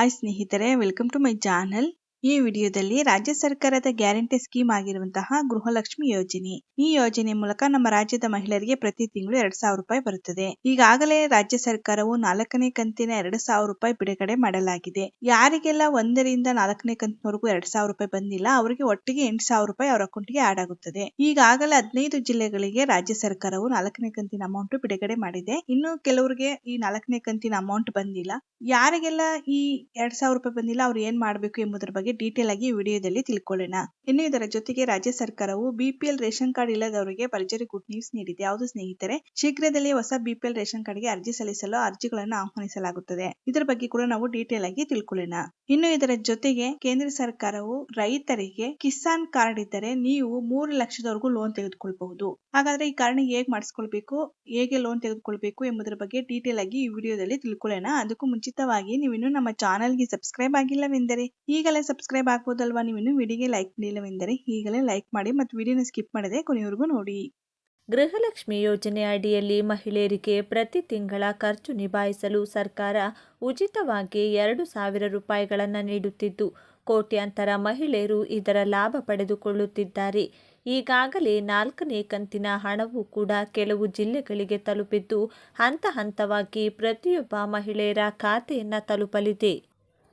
High स्नेहितर welcome to my channel ಈ ವಿಡಿಯೋದಲ್ಲಿ ರಾಜ್ಯ ಸರ್ಕಾರದ ಗ್ಯಾರಂಟಿ ಸ್ಕೀಮ್ ಆಗಿರುವಂತಹ ಗೃಹಲಕ್ಷ್ಮಿ ಯೋಜನೆ. ಈ ಯೋಜನೆ ಮೂಲಕ ನಮ್ಮ ರಾಜ್ಯದ ಮಹಿಳೆಯರಿಗೆ ಪ್ರತಿ ತಿಂಗಳು ಎರಡ್ ಸಾವಿರ ರೂಪಾಯಿ ಬರುತ್ತದೆ. ಈಗಾಗಲೇ ರಾಜ್ಯ ಸರ್ಕಾರವು ನಾಲ್ಕನೇ ಕಂತಿನ ಎರಡ್ ಸಾವಿರ ರೂಪಾಯಿ ಬಿಡುಗಡೆ ಮಾಡಲಾಗಿದೆ. ಯಾರಿಗೆಲ್ಲ ಒಂದರಿಂದ ನಾಲ್ಕನೇ ಕಂತಿನವರೆಗೂ ಎರಡ್ ಸಾವಿರ ರೂಪಾಯಿ ಬಂದಿಲ್ಲ, ಅವರಿಗೆ ಒಟ್ಟಿಗೆ ಎಂಟು ಸಾವಿರ ರೂಪಾಯಿ ಅವರ ಅಕೌಂಟ್ಗೆ ಆಡ್ ಆಗುತ್ತದೆ. ಈಗಾಗಲೇ ಹದಿನೈದು ಜಿಲ್ಲೆಗಳಿಗೆ ರಾಜ್ಯ ಸರ್ಕಾರವು ನಾಲ್ಕನೇ ಕಂತಿನ ಅಮೌಂಟ್ ಬಿಡುಗಡೆ ಮಾಡಿದೆ. ಇನ್ನು ಕೆಲವರಿಗೆ ಈ ನಾಲ್ಕನೇ ಕಂತಿನ ಅಮೌಂಟ್ ಬಂದಿಲ್ಲ. ಯಾರಿಗೆಲ್ಲ ಈ ಎರಡ್ ಸಾವಿರ ರೂಪಾಯಿ ಬಂದಿಲ್ಲ, ಅವ್ರು ಏನ್ ಮಾಡ್ಬೇಕು ಎಂಬುದರ ಬಗ್ಗೆ ಡೀಟೇಲ್ ಆಗಿ ವಿಡಿಯೋದಲ್ಲಿ ತಿಳ್ಕೊಳ್ಳೋಣ. ಇನ್ನು ಇದರ ಜೊತೆಗೆ ರಾಜ್ಯ ಸರ್ಕಾರವು ಬಿಪಿಎಲ್ ರೇಷನ್ ಕಾರ್ಡ್ ಇಲ್ಲದವರಿಗೆ ಭರ್ಜರಿ ಗುಡ್ ನ್ಯೂಸ್ ನೀಡಿದೆ. ಯಾವುದು ಸ್ನೇಹಿತರೆ? ಶೀಘ್ರದಲ್ಲೇ ಹೊಸ ಬಿಪಿಎಲ್ ರೇಷನ್ ಕಾರ್ಡ್ಗೆ ಅರ್ಜಿ ಸಲ್ಲಿಸಲು ಅರ್ಜಿಗಳನ್ನು ಆಹ್ವಾನಿಸಲಾಗುತ್ತದೆ. ಇದರ ಬಗ್ಗೆ ಕೂಡ ನಾವು ಡೀಟೇಲ್ ಆಗಿ ತಿಳ್ಕೊಳ್ಳೋಣ. ಇನ್ನು ಇದರ ಜೊತೆಗೆ ಕೇಂದ್ರ ಸರ್ಕಾರವು ರೈತರಿಗೆ ಕಿಸಾನ್ ಕಾರ್ಡ್ ಇದ್ದರೆ ನೀವು ಮೂರು ಲಕ್ಷದವರೆಗೂ ಲೋನ್ ತೆಗೆದುಕೊಳ್ಬಹುದು. ಹಾಗಾದ್ರೆ ಈ ಕಾರ್ಡ್ ಹೇಗೆ ಮಾಡಿಸ್ಕೊಳ್ಬೇಕು? ಹೇಗೆ ಲೋನ್ ತೆಗೆದುಕೊಳ್ಬೇಕು ಎಂಬುದರ ಬಗ್ಗೆ ಡೀಟೇಲ್ ಆಗಿ ಈ ವಿಡಿಯೋದಲ್ಲಿ ತಿಳ್ಕೊಳ್ಳೋಣ. ಅದಕ್ಕೂ ಮುಂಚಿತವಾಗಿ ನೀವಿನ್ನು ನಮ್ಮ ಚಾನಲ್ಗೆ ಸಬ್ಸ್ಕ್ರೈಬ್ ಆಗಿಲ್ಲವೆಂದರೆ ಈಗಲೇ ಸಬ್ಸ್ಕ್ರೈಬ್ ಆಗ್ಬೋದಲ್ವಾ? ನೀವಿನ್ನು ವಿಡಿಯೋಗೆ ಲೈಕ್ ಮಾಡಿಲ್ಲವೆಂದರೆ ಈಗಲೇ ಲೈಕ್ ಮಾಡಿ ಮತ್ತು ವಿಡಿಯೋನ ಸ್ಕಿಪ್ ಮಾಡದೆ ಕೊನೆಯವರೆಗೂ ನೋಡಿ. ಗೃಹಲಕ್ಷ್ಮಿ ಯೋಜನೆ ಅಡಿಯಲ್ಲಿ ಮಹಿಳೆಯರಿಗೆ ಪ್ರತಿ ತಿಂಗಳ ಖರ್ಚು ನಿಭಾಯಿಸಲು ಸರ್ಕಾರ ಉಚಿತವಾಗಿ ಎರಡು ಸಾವಿರ ರೂಪಾಯಿಗಳನ್ನು ನೀಡುತ್ತಿದ್ದು, ಕೋಟ್ಯಾಂತರ ಮಹಿಳೆಯರು ಇದರ ಲಾಭ ಪಡೆದುಕೊಳ್ಳುತ್ತಿದ್ದಾರೆ. ಈಗಾಗಲೇ ನಾಲ್ಕನೇ ಕಂತಿನ ಹಣವು ಕೂಡ ಕೆಲವು ಜಿಲ್ಲೆಗಳಿಗೆ ತಲುಪಿದ್ದು, ಹಂತ ಹಂತವಾಗಿ ಪ್ರತಿಯೊಬ್ಬ ಮಹಿಳೆಯರ ಖಾತೆಯನ್ನು ತಲುಪಲಿದೆ.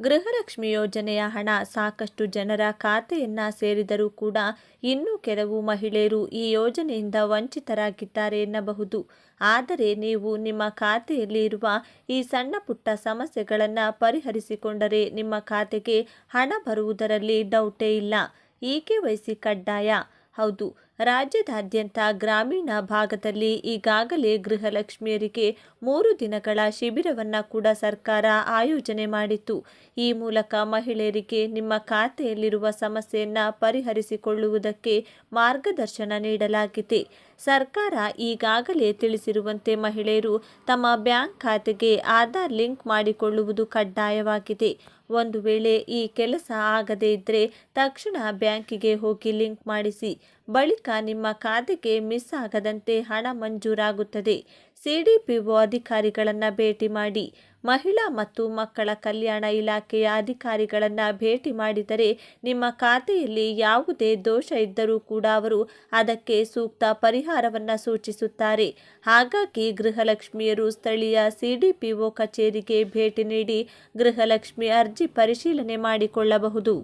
ಗೃಹಲಕ್ಷ್ಮಿ ಯೋಜನೆಯ ಹಣ ಸಾಕಷ್ಟು ಜನರ ಖಾತೆಯನ್ನ ಸೇರಿದರೂ ಕೂಡ ಇನ್ನೂ ಕೆಲವು ಮಹಿಳೆಯರು ಈ ಯೋಜನೆಯಿಂದ ವಂಚಿತರಾಗಿದ್ದಾರೆ ಎನ್ನಬಹುದು. ಆದರೆ ನೀವು ನಿಮ್ಮ ಖಾತೆಯಲ್ಲಿ ಇರುವ ಈ ಸಣ್ಣ ಪುಟ್ಟ ಸಮಸ್ಯೆಗಳನ್ನು ಪರಿಹರಿಸಿಕೊಂಡರೆ ನಿಮ್ಮ ಖಾತೆಗೆ ಹಣ ಬರುವುದರಲ್ಲಿ ಡೌಟೇ ಇಲ್ಲ. ಈ ಕೆ ಕಡ್ಡಾಯ. ಹೌದು. ರಾಜ್ಯದಾದ್ಯಂತ ಗ್ರಾಮೀಣ ಭಾಗದಲ್ಲಿ ಈಗಾಗಲೇ ಗೃಹಲಕ್ಷ್ಮಿಯರಿಗೆ ಮೂರು ದಿನಗಳ ಶಿಬಿರವನ್ನು ಕೂಡ ಸರ್ಕಾರ ಆಯೋಜನೆ ಮಾಡಿತ್ತು. ಈ ಮೂಲಕ ಮಹಿಳೆಯರಿಗೆ ನಿಮ್ಮ ಖಾತೆಯಲ್ಲಿರುವ ಸಮಸ್ಯೆಯನ್ನು ಪರಿಹರಿಸಿಕೊಳ್ಳುವುದಕ್ಕೆ ಮಾರ್ಗದರ್ಶನ ನೀಡಲಾಗಿದೆ. ಸರ್ಕಾರ ಈಗಾಗಲೇ ತಿಳಿಸಿರುವಂತೆ ಮಹಿಳೆಯರು ತಮ್ಮ ಬ್ಯಾಂಕ್ ಖಾತೆಗೆ ಆಧಾರ್ ಲಿಂಕ್ ಮಾಡಿಕೊಳ್ಳುವುದು ಕಡ್ಡಾಯವಾಗಿದೆ. ಒಂದು ವೇಳೆ ಈ ಕೆಲಸ ಆಗದೇ ಇದ್ದರೆ ತಕ್ಷಣ ಬ್ಯಾಂಕಿಗೆ ಹೋಗಿ ಲಿಂಕ್ ಮಾಡಿಸಿ. ಬಳಿಕ ನಿಮ್ಮ ಖಾತೆಗೆ ಮಿಸ್ ಆಗದಂತೆ ಹಣ ಮಂಜೂರಾಗುತ್ತದೆ. ಸಿಡಿಪಿಒ ಅಧಿಕಾರಿಗಳನ್ನು ಭೇಟಿ ಮಾಡಿ, ಮಹಿಳಾ ಮತ್ತು ಮಕ್ಕಳ ಕಲ್ಯಾಣ ಇಲಾಖೆಯ ಅಧಿಕಾರಿಗಳನ್ನು ಭೇಟಿ ಮಾಡಿದರೆ ನಿಮ್ಮ ಖಾತೆಯಲ್ಲಿ ಯಾವುದೇ ದೋಷ ಇದ್ದರೂ ಕೂಡ ಅವರು ಅದಕ್ಕೆ ಸೂಕ್ತ ಪರಿಹಾರವನ್ನು ಸೂಚಿಸುತ್ತಾರೆ. ಹಾಗಾಗಿ ಗೃಹಲಕ್ಷ್ಮಿಯರು ಸ್ಥಳೀಯ ಸಿಡಿಪಿಒ ಕಚೇರಿಗೆ ಭೇಟಿ ನೀಡಿ ಗೃಹಲಕ್ಷ್ಮಿ ಅರ್ಜಿ ಪರಿಶೀಲನೆ ಮಾಡಿಕೊಳ್ಳಬಹುದು.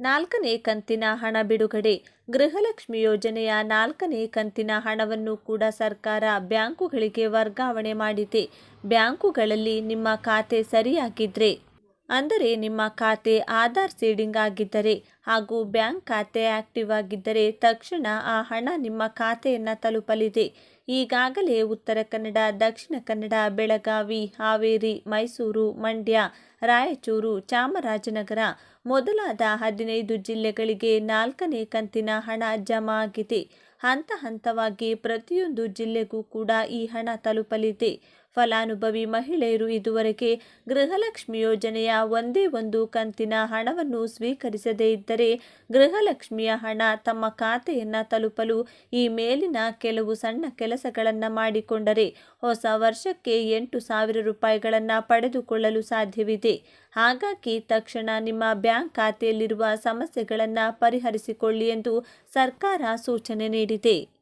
ನಾಲ್ಕನೇ ಕಂತಿನ ಹಣ ಬಿಡುಗಡೆ. ಗೃಹಲಕ್ಷ್ಮಿ ಯೋಜನೆಯ ನಾಲ್ಕನೇ ಕಂತಿನ ಹಣವನ್ನು ಕೂಡ ಸರ್ಕಾರ ಬ್ಯಾಂಕುಗಳಿಗೆ ವರ್ಗಾವಣೆ ಮಾಡಿದೆ. ಬ್ಯಾಂಕುಗಳಲ್ಲಿ ನಿಮ್ಮ ಖಾತೆ ಸರಿಯಾಗಿದ್ದರೆ ಅಂದರೆ ನಿಮ್ಮ ಖಾತೆ ಆಧಾರ್ ಸೀಡಿಂಗ್ ಆಗಿದ್ದರೆ ಹಾಗೂ ಬ್ಯಾಂಕ್ ಖಾತೆ ಆಕ್ಟಿವ್ ಆಗಿದ್ದರೆ ತಕ್ಷಣ ಆ ಹಣ ನಿಮ್ಮ ಖಾತೆಯನ್ನು ತಲುಪಲಿದೆ. ಈಗಾಗಲೇ ಉತ್ತರ ಕನ್ನಡ, ದಕ್ಷಿಣ ಕನ್ನಡ, ಬೆಳಗಾವಿ, ಹಾವೇರಿ, ಮೈಸೂರು, ಮಂಡ್ಯ, ರಾಯಚೂರು, ಚಾಮರಾಜನಗರ ಮೊದಲಾದ ಹದಿನೈದು ಜಿಲ್ಲೆಗಳಿಗೆ ನಾಲ್ಕನೇ ಕಂತಿನ ಹಣ ಜಮಾ ಆಗಿದೆ. ಹಂತ ಹಂತವಾಗಿ ಪ್ರತಿಯೊಂದು ಜಿಲ್ಲೆಗೂ ಕೂಡ ಈ ಹಣ ತಲುಪಲಿದೆ. ಫಲಾನುಭವಿ ಮಹಿಳೆಯರು ಇದುವರೆಗೆ ಗೃಹಲಕ್ಷ್ಮಿ ಯೋಜನೆಯ ಒಂದೇ ಒಂದು ಕಂತಿನ ಹಣವನ್ನು ಸ್ವೀಕರಿಸದೇ ಇದ್ದರೆ ಗೃಹಲಕ್ಷ್ಮಿಯ ಹಣ ತಮ್ಮ ಖಾತೆಯನ್ನು ತಲುಪಲು ಈ ಮೇಲಿನ ಕೆಲವು ಸಣ್ಣ ಕೆಲಸಗಳನ್ನು ಮಾಡಿಕೊಂಡರೆ ಹೊಸ ವರ್ಷಕ್ಕೆ ಎಂಟು ಸಾವಿರ ರೂಪಾಯಿಗಳನ್ನು ಪಡೆದುಕೊಳ್ಳಲು ಸಾಧ್ಯವಿದೆ. ಹಾಗಾಗಿ ತಕ್ಷಣ ನಿಮ್ಮ ಬ್ಯಾಂಕ್ ಖಾತೆಯಲ್ಲಿರುವ ಸಮಸ್ಯೆಗಳನ್ನು ಪರಿಹರಿಸಿಕೊಳ್ಳಿ ಎಂದು ಸರ್ಕಾರ ಸೂಚನೆ ನೀಡಿದೆ.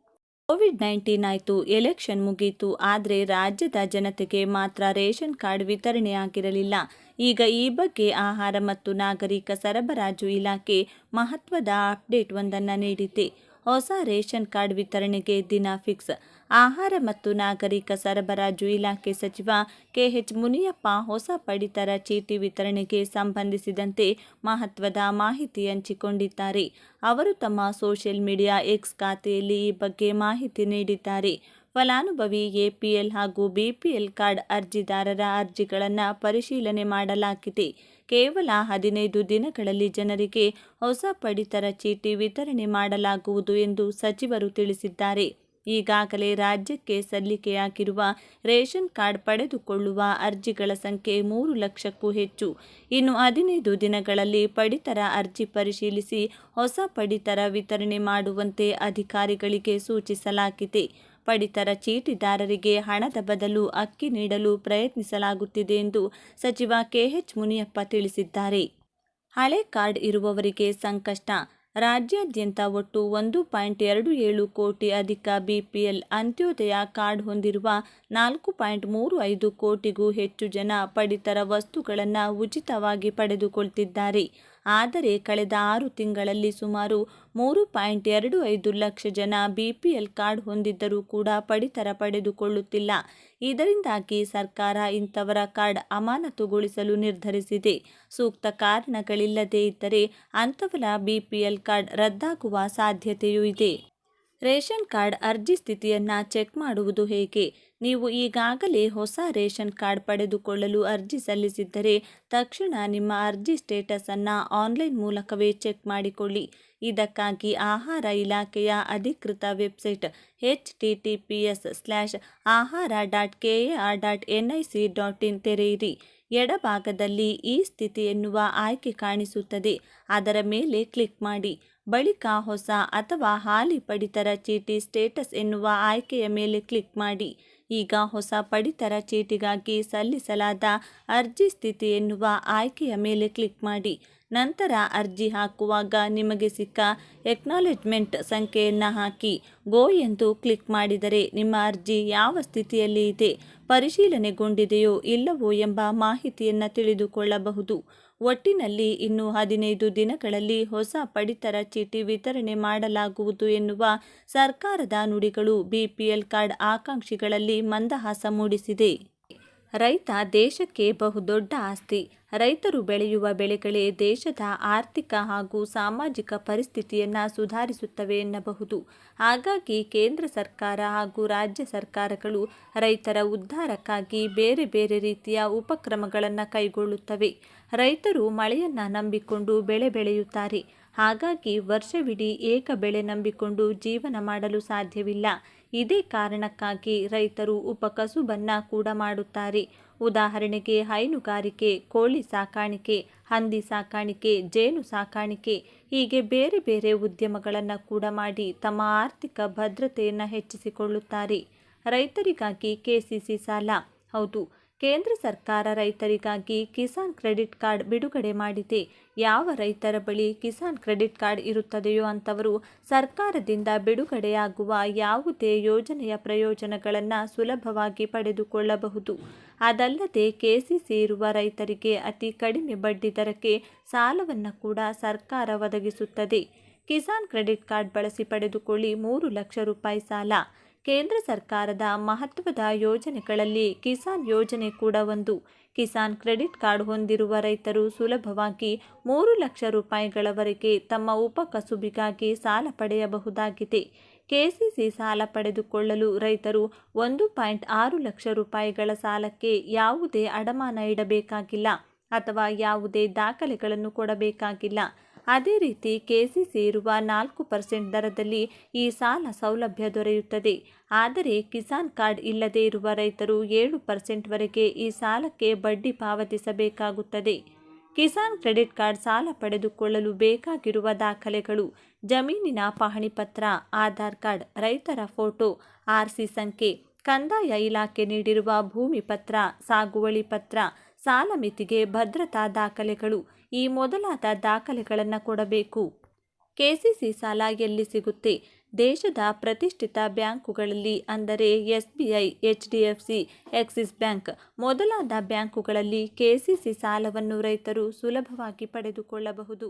ಕೋವಿಡ್ ನೈನ್ಟೀನ್ ಆಯಿತು, ಎಲೆಕ್ಷನ್ ಮುಗೀತು. ಆದರೆ ರಾಜ್ಯದ ಜನತೆಗೆ ಮಾತ್ರ ರೇಷನ್ ಕಾರ್ಡ್ ವಿತರಣೆಯಾಗಿರಲಿಲ್ಲ ಈಗ ಈ ಬಗ್ಗೆ ಆಹಾರ ಮತ್ತು ನಾಗರಿಕ ಸರಬರಾಜು ಇಲಾಖೆ ಮಹತ್ವದ ಅಪ್ಡೇಟ್ ಒಂದನ್ನು ನೀಡಿದೆ. ಹೊಸ ರೇಷನ್ ಕಾರ್ಡ್ ವಿತರಣೆಗೆ ದಿನ ಫಿಕ್ಸ್ ಆಹಾರ ಮತ್ತು ನಾಗರಿಕ ಸರಬರಾಜು ಇಲಾಖೆ ಸಚಿವ ಕೆಎಚ್ ಮುನಿಯಪ್ಪ ಹೊಸ ಪಡಿತರ ಚೀಟಿ ವಿತರಣೆಗೆ ಸಂಬಂಧಿಸಿದಂತೆ ಮಹತ್ವದ ಮಾಹಿತಿ ಹಂಚಿಕೊಂಡಿದ್ದಾರೆ. ಅವರು ತಮ್ಮ ಸೋಷಿಯಲ್ ಮೀಡಿಯಾ ಎಕ್ಸ್ ಖಾತೆಯಲ್ಲಿ ಈ ಬಗ್ಗೆ ಮಾಹಿತಿ ನೀಡಿದ್ದಾರೆ. ಫಲಾನುಭವಿ ಎಪಿಎಲ್ ಹಾಗೂ ಬಿಪಿಎಲ್ ಕಾರ್ಡ್ ಅರ್ಜಿದಾರರ ಅರ್ಜಿಗಳನ್ನು ಪರಿಶೀಲನೆ ಮಾಡಲಾಗಿದೆ. ಕೇವಲ ಹದಿನೈದು ದಿನಗಳಲ್ಲಿ ಜನರಿಗೆ ಹೊಸ ಪಡಿತರ ಚೀಟಿ ವಿತರಣೆ ಮಾಡಲಾಗುವುದು ಎಂದು ಸಚಿವರು ತಿಳಿಸಿದ್ದಾರೆ. ಈಗಾಗಲೇ ರಾಜ್ಯಕ್ಕೆ ಸಲ್ಲಿಕೆಯಾಗಿರುವ ರೇಷನ್ ಕಾರ್ಡ್ ಪಡೆದುಕೊಳ್ಳುವ ಅರ್ಜಿಗಳ ಸಂಖ್ಯೆ ಮೂರು ಲಕ್ಷಕ್ಕೂ ಹೆಚ್ಚು. ಇನ್ನು ಹದಿನೈದು ದಿನಗಳಲ್ಲಿ ಪಡಿತರ ಅರ್ಜಿ ಪರಿಶೀಲಿಸಿ ಹೊಸ ಪಡಿತರ ವಿತರಣೆ ಮಾಡುವಂತೆ ಅಧಿಕಾರಿಗಳಿಗೆ ಸೂಚಿಸಲಾಗಿದೆ. ಪಡಿತರ ಚೀಟಿದಾರರಿಗೆ ಹಣದ ಬದಲು ಅಕ್ಕಿ ನೀಡಲು ಪ್ರಯತ್ನಿಸಲಾಗುತ್ತಿದೆ ಎಂದು ಸಚಿವ ಕೆಎಚ್ ಮುನಿಯಪ್ಪ ತಿಳಿಸಿದ್ದಾರೆ. ಹಳೆ ಕಾರ್ಡ್ ಇರುವವರಿಗೆ ಸಂಕಷ್ಟ. ರಾಜ್ಯಾದ್ಯಂತ ಒಟ್ಟು ಒಂದು ಪಾಯಿಂಟ್ ಎರಡು ಏಳು ಕೋಟಿ ಅಧಿಕ ಬಿಪಿಎಲ್ ಅಂತ್ಯೋದಯ ಕಾರ್ಡ್ ಹೊಂದಿರುವ ನಾಲ್ಕು ಪಾಯಿಂಟ್ ಮೂರು ಐದು ಕೋಟಿಗೂ ಹೆಚ್ಚು ಜನ ಪಡಿತರ ವಸ್ತುಗಳನ್ನು ಉಚಿತವಾಗಿ ಪಡೆದುಕೊಳ್ತಿದ್ದಾರೆ. ಆದರೆ ಕಳೆದ ಆರು ತಿಂಗಳಲ್ಲಿ ಸುಮಾರು ಮೂರು ಪಾಯಿಂಟ್ ಎರಡು ಐದು ಲಕ್ಷ ಜನ ಬಿಪಿಎಲ್ ಕಾರ್ಡ್ ಹೊಂದಿದ್ದರೂ ಕೂಡ ಪಡಿತರ ಪಡೆದುಕೊಳ್ಳುತ್ತಿಲ್ಲ. ಇದರಿಂದಾಗಿ ಸರ್ಕಾರ ಇಂಥವರ ಕಾರ್ಡ್ ಅಮಾನತುಗೊಳಿಸಲು ನಿರ್ಧರಿಸಿದೆ. ಸೂಕ್ತ ಕಾರಣಗಳಿಲ್ಲದೇ ಇದ್ದರೆ ಅಂಥವರ ಬಿಪಿಎಲ್ ಕಾರ್ಡ್ ರದ್ದಾಗುವ ಸಾಧ್ಯತೆಯೂ ಇದೆ. ರೇಷನ್ ಕಾರ್ಡ್ ಅರ್ಜಿ ಸ್ಥಿತಿಯನ್ನು ಚೆಕ್ ಮಾಡುವುದು ಹೇಗೆ? ನೀವು ಈಗಾಗಲೇ ಹೊಸ ರೇಷನ್ ಕಾರ್ಡ್ ಪಡೆದುಕೊಳ್ಳಲು ಅರ್ಜಿ ಸಲ್ಲಿಸಿದ್ದರೆ ತಕ್ಷಣ ನಿಮ್ಮ ಅರ್ಜಿ ಸ್ಟೇಟಸನ್ನು ಆನ್ಲೈನ್ ಮೂಲಕವೇ ಚೆಕ್ ಮಾಡಿಕೊಳ್ಳಿ. ಇದಕ್ಕಾಗಿ ಆಹಾರ ಇಲಾಖೆಯ ಅಧಿಕೃತ website H T T P S slash ಆಹಾರ dot K A R dot N I C dot in ತೆರೆಯಿರಿ. ಎಡಭಾಗದಲ್ಲಿ ಈ ಸ್ಥಿತಿ ಎನ್ನುವ ಆಯ್ಕೆ ಕಾಣಿಸುತ್ತದೆ. ಅದರ ಮೇಲೆ ಕ್ಲಿಕ್ ಮಾಡಿ. ಬಳಿಕ ಹೊಸ ಅಥವಾ ಹಾಲಿ ಪಡಿತರ ಚೀಟಿ ಸ್ಟೇಟಸ್ ಎನ್ನುವ ಆಯ್ಕೆಯ ಮೇಲೆ ಕ್ಲಿಕ್ ಮಾಡಿ. ಈಗ ಹೊಸ ಪಡಿತರ ಚೀಟಿಗಾಗಿ ಸಲ್ಲಿಸಲಾದ ಅರ್ಜಿ ಸ್ಥಿತಿ ಎನ್ನುವ ಆಯ್ಕೆಯ ಮೇಲೆ ಕ್ಲಿಕ್ ಮಾಡಿ. ನಂತರ ಅರ್ಜಿ ಹಾಕುವಾಗ ನಿಮಗೆ ಸಿಕ್ಕ ಎಕ್ನಾಲೆಜ್ಮೆಂಟ್ ಸಂಖ್ಯೆಯನ್ನು ಹಾಕಿ. ಗೋ ಎಂದು ಕ್ಲಿಕ್ ಮಾಡಿದರೆ ನಿಮ್ಮ ಅರ್ಜಿ ಯಾವ ಸ್ಥಿತಿಯಲ್ಲಿ ಇದೆ, ಪರಿಶೀಲನೆಗೊಂಡಿದೆಯೋ ಇಲ್ಲವೋ ಎಂಬ ಮಾಹಿತಿಯನ್ನು ತಿಳಿದುಕೊಳ್ಳಬಹುದು. ಒಟ್ಟಿನಲ್ಲಿ ಇನ್ನು ಹದಿನೈದು ದಿನಗಳಲ್ಲಿ ಹೊಸ ಪಡಿತರ ಚೀಟಿ ವಿತರಣೆ ಮಾಡಲಾಗುವುದು ಎನ್ನುವ ಸರ್ಕಾರದ ನುಡಿಗಳು ಬಿಪಿಎಲ್ ಕಾರ್ಡ್ ಆಕಾಂಕ್ಷಿಗಳಲ್ಲಿ ಮಂದಹಾಸ ಮೂಡಿಸಿದೆ. ರೈತ ದೇಶಕ್ಕೆ ಬಹುದೊಡ್ಡ ಆಸ್ತಿ. ರೈತರು ಬೆಳೆಯುವ ಬೆಳೆಗಳೇ ದೇಶದ ಆರ್ಥಿಕ ಹಾಗೂ ಸಾಮಾಜಿಕ ಪರಿಸ್ಥಿತಿಯನ್ನು ಸುಧಾರಿಸುತ್ತವೆ ಎನ್ನಬಹುದು. ಹಾಗಾಗಿ ಕೇಂದ್ರ ಸರ್ಕಾರ ಹಾಗೂ ರಾಜ್ಯ ಸರ್ಕಾರಗಳು ರೈತರ ಉದ್ಧಾರಕ್ಕಾಗಿ ಬೇರೆ ಬೇರೆ ರೀತಿಯ ಉಪಕ್ರಮಗಳನ್ನು ಕೈಗೊಳ್ಳುತ್ತವೆ. ರೈತರು ಮಳೆಯನ್ನು ನಂಬಿಕೊಂಡು ಬೆಳೆ ಬೆಳೆಯುತ್ತಾರೆ. ಹಾಗಾಗಿ ವರ್ಷವಿಡೀ ಏಕ ಬೆಳೆ ನಂಬಿಕೊಂಡು ಜೀವನ ಮಾಡಲು ಸಾಧ್ಯವಿಲ್ಲ. ಇದೇ ಕಾರಣಕ್ಕಾಗಿ ರೈತರು ಉಪಕಸುಬನ್ನು ಕೂಡ ಮಾಡುತ್ತಾರೆ. ಉದಾಹರಣೆಗೆ ಹೈನುಗಾರಿಕೆ ಕೋಳಿ ಸಾಕಾಣಿಕೆ, ಹಂದಿ ಸಾಕಾಣಿಕೆ, ಜೇನು ಸಾಕಾಣಿಕೆ, ಹೀಗೆ ಬೇರೆ ಬೇರೆ ಉದ್ಯಮಗಳನ್ನು ಕೂಡ ಮಾಡಿ ತಮ್ಮ ಆರ್ಥಿಕ ಭದ್ರತೆಯನ್ನು ಹೆಚ್ಚಿಸಿಕೊಳ್ಳುತ್ತಾರೆ. ರೈತರಿಗಾಗಿ ಕೆಸಿಸಿ ಸಾಲ. ಹೌದು ಕೇಂದ್ರ ಸರ್ಕಾರ ರೈತರಿಗಾಗಿ ಕಿಸಾನ್ ಕ್ರೆಡಿಟ್ ಕಾರ್ಡ್ ಬಿಡುಗಡೆ ಮಾಡಿದೆ. ಯಾವ ರೈತರ ಬಳಿ ಕಿಸಾನ್ ಕ್ರೆಡಿಟ್ ಕಾರ್ಡ್ ಇರುತ್ತದೆಯೋ ಅಂಥವರು ಸರ್ಕಾರದಿಂದ ಬಿಡುಗಡೆಯಾಗುವ ಯಾವುದೇ ಯೋಜನೆಯ ಪ್ರಯೋಜನಗಳನ್ನು ಸುಲಭವಾಗಿ ಪಡೆದುಕೊಳ್ಳಬಹುದು. ಅದಲ್ಲದೆ ಕೆಸಿಸಿ ಇರುವ ರೈತರಿಗೆ ಅತಿ ಕಡಿಮೆ ಬಡ್ಡಿ ದರಕ್ಕೆ ಸಾಲವನ್ನು ಕೂಡ ಸರ್ಕಾರ ಒದಗಿಸುತ್ತದೆ. ಕಿಸಾನ್ ಕ್ರೆಡಿಟ್ ಕಾರ್ಡ್ ಬಳಸಿ ಪಡೆದುಕೊಳ್ಳಿ ಮೂರು ಲಕ್ಷ ರೂಪಾಯಿ ಸಾಲ. ಕೇಂದ್ರ ಸರ್ಕಾರದ ಮಹತ್ವದ ಯೋಜನೆಗಳಲ್ಲಿ ಕಿಸಾನ್ ಯೋಜನೆ ಕೂಡ ಒಂದು. ಕಿಸಾನ್ ಕ್ರೆಡಿಟ್ ಕಾರ್ಡ್ ಹೊಂದಿರುವ ರೈತರು ಸುಲಭವಾಗಿ ಮೂರು ಲಕ್ಷ ರೂಪಾಯಿಗಳವರೆಗೆ ತಮ್ಮ ಉಪಕಸುಬಿಗಾಗಿ ಸಾಲ ಪಡೆಯಬಹುದಾಗಿದೆ. ಕೆಸಿಸಿ ಸಾಲ ಪಡೆದುಕೊಳ್ಳಲು ರೈತರು ಒಂದು ಪಾಯಿಂಟ್ ಆರು ಲಕ್ಷ ರೂಪಾಯಿಗಳ ಸಾಲಕ್ಕೆ ಯಾವುದೇ ಅಡಮಾನ ಇಡಬೇಕಾಗಿಲ್ಲ ಅಥವಾ ಯಾವುದೇ ದಾಖಲೆಗಳನ್ನು ಕೊಡಬೇಕಾಗಿಲ್ಲ. ಅದೇ ರೀತಿ ಕೆಸಿಸಿ ಇರುವ ನಾಲ್ಕು ಪರ್ಸೆಂಟ್ ದರದಲ್ಲಿ ಈ ಸಾಲ ಸೌಲಭ್ಯ ದೊರೆಯುತ್ತದೆ. ಆದರೆ ಕಿಸಾನ್ ಕಾರ್ಡ್ ಇಲ್ಲದೆ ಇರುವ ರೈತರು ಏಳು ಪರ್ಸೆಂಟ್ವರೆಗೆ ಈ ಸಾಲಕ್ಕೆ ಬಡ್ಡಿ ಪಾವತಿಸಬೇಕಾಗುತ್ತದೆ. ಕಿಸಾನ್ ಕ್ರೆಡಿಟ್ ಕಾರ್ಡ್ ಸಾಲ ಪಡೆದುಕೊಳ್ಳಲು ಬೇಕಾಗಿರುವ ದಾಖಲೆಗಳು, ಜಮೀನಿನ ಪಹಣಿ ಪತ್ರ, ಆಧಾರ್ ಕಾರ್ಡ್, ರೈತರ ಫೋಟೋ ಆರ್ಸಿ ಸಂಖ್ಯೆ, ಕಂದಾಯ ಇಲಾಖೆ ನೀಡಿರುವ ಭೂಮಿ ಪತ್ರ, ಸಾಗುವಳಿ ಪತ್ರ, ಸಾಲ ಮಿತಿಗೆ ಭದ್ರತಾ ದಾಖಲೆಗಳು ಈ ಮೊದಲಾದ ದಾಖಲೆಗಳನ್ನು ಕೊಡಬೇಕು. ಕೆಸಿಸಿ ಸಾಲ ಎಲ್ಲಿ ಸಿಗುತ್ತೆ? ದೇಶದ ಪ್ರತಿಷ್ಠಿತ ಬ್ಯಾಂಕುಗಳಲ್ಲಿ ಅಂದರೆ S B I H D F C Axis bank ಮೊದಲಾದ ಬ್ಯಾಂಕುಗಳಲ್ಲಿ ಕೆಸಿಸಿ ಸಾಲವನ್ನು ರೈತರು ಸುಲಭವಾಗಿ ಪಡೆದುಕೊಳ್ಳಬಹುದು.